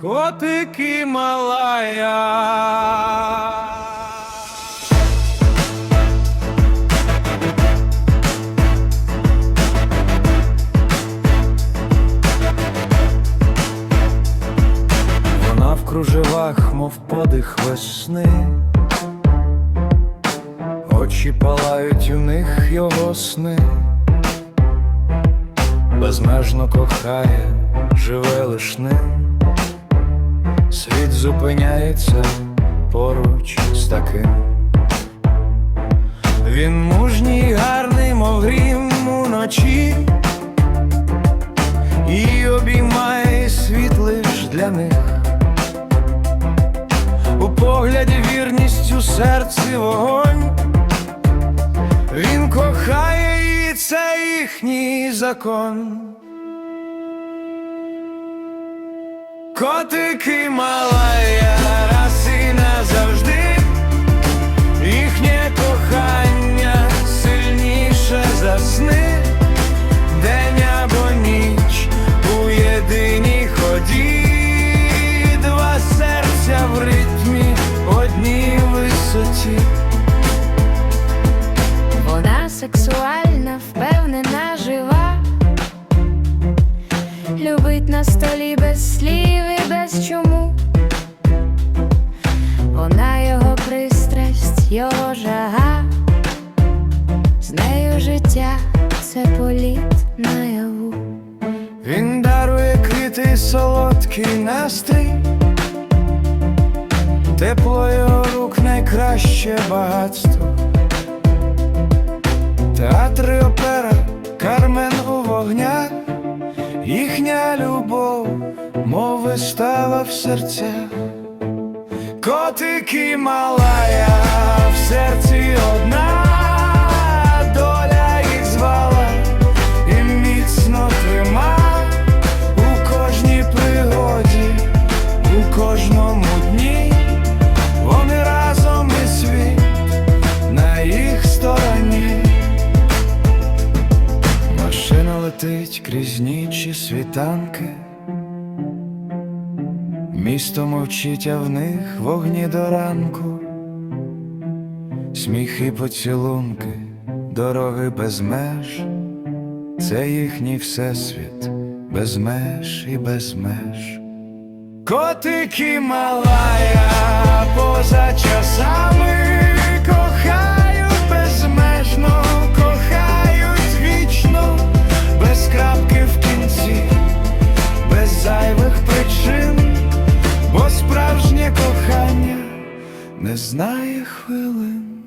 котики малая. Вона в кружевах, мов подих весни, очі палають у них його сни, безмежно кохає, живе лиш ним, світ зупиняється поруч з таким. Він мужній, гарний, мов грім уночі, і обіймає світ лиш для них. У погляді вірність у серці вогонь. Він кохає її, це їхній закон. Котики малая, раз і назавжди, їхнє кохання сильніше за сни, день або ніч у єдиній ході, два серця в ритмі, одній висоті. Вона сексуальна, впевнена, жива. Любить на столі без слів і чому. Вона його пристрасть, його жага. З нею життя це політ наяву. Він дарує квіти, солодкий настрій, тепло його рук найкраще багатство. Театр їхня любов, мов вистава в серцях. Котики малая, летить крізь ніч і світанки. Місто мовчить, а в них вогні до ранку, сміхи, поцілунки, дороги без меж, це їхній всесвіт, без меж і без меж. Котики малая поза часами кохають не знає хвилин.